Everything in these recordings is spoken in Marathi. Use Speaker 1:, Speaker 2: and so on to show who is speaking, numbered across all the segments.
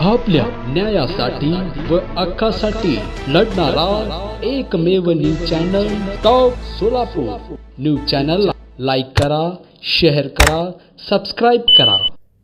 Speaker 1: आपल्या न्यायासाठी व हक्कासाठी लढणारा एकमेव news channel top Solapur. News चॅनलला लाईक करा शेअर करा सबस्क्राईब करा.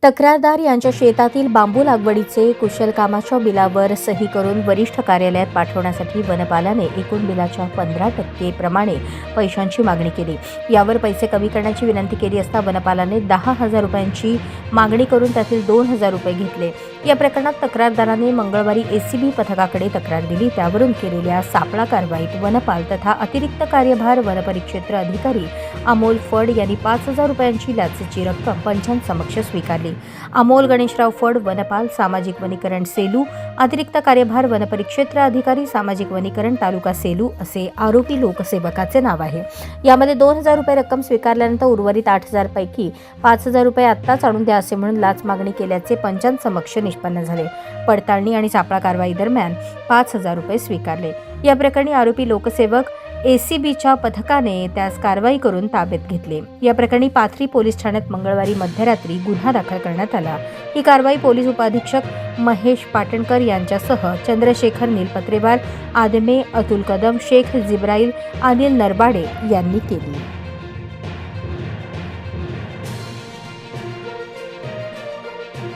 Speaker 2: तक्रारदार यांच्या शेतातील बांबू लागवडीचे कुशल कामाच्या बिलावर सही करून वरिष्ठ कार्यालयात पाठवण्यासाठी वनपालाने एकूण बिलाच्या पंधरा टक्के प्रमाणे पैशांची मागणी केली. यावर पैसे कमी करण्याची विनंती केली असता वनपालाने दहा हजार रुपयांची मागणी करून त्यातील दोन हजार रुपये घेतले. या प्रकरणात तक्रारदाराने मंगळवारी एसीबी पथकाकडे तक्रार दिली. त्यावरून केलेल्या सापळा कारवाईत वनपाल तथा अतिरिक्त कार्यभार वनपरिक्षेत्र अधिकारी अमोल फड यांनी पाच हजार रुपयांची लाचेची रक्कम पंचांसमक्ष स्वीकारली. अमोल गणेशराव फड वनपाल सामाजिक वनीकरण सेलू अतिरिक्त कार्यभार वनपरिक्षेत्र अधिकारी सामाजिक वनीकरण तालुका सेलू असे आरोपी लोकसेवकाचे नाव आहे. यामध्ये दोन हजार रुपये रक्कम स्वीकारल्यानंतर उर्वरित आठ हजारपैकी पाच हजार रुपये आत्ताच आणून द्या असे म्हणून लाच मागणी केल्याचे पंचांसमक्ष निष्पन्न झाले. पडताळणी आणि सापळा कारवाई दरम्यान पाच हजार रुपये स्वीकारले. या प्रकरणी आरोपी लोकसेवक एसीबीच्या पथकाने त्यास कारवाई करून ताब्यात घेतले. या प्रकरणी पाथरी पोलीस ठाण्यात मंगळवारी मध्यरात्री गुन्हा दाखल करण्यात आला. ही कारवाई पोलीस उपाधीक्षक महेश पाटणकर यांच्यासह चंद्रशेखर नीलपत्रेवार आदमे अतुल कदम शेख जिब्राईल अनिल नरबाडे यांनी केली.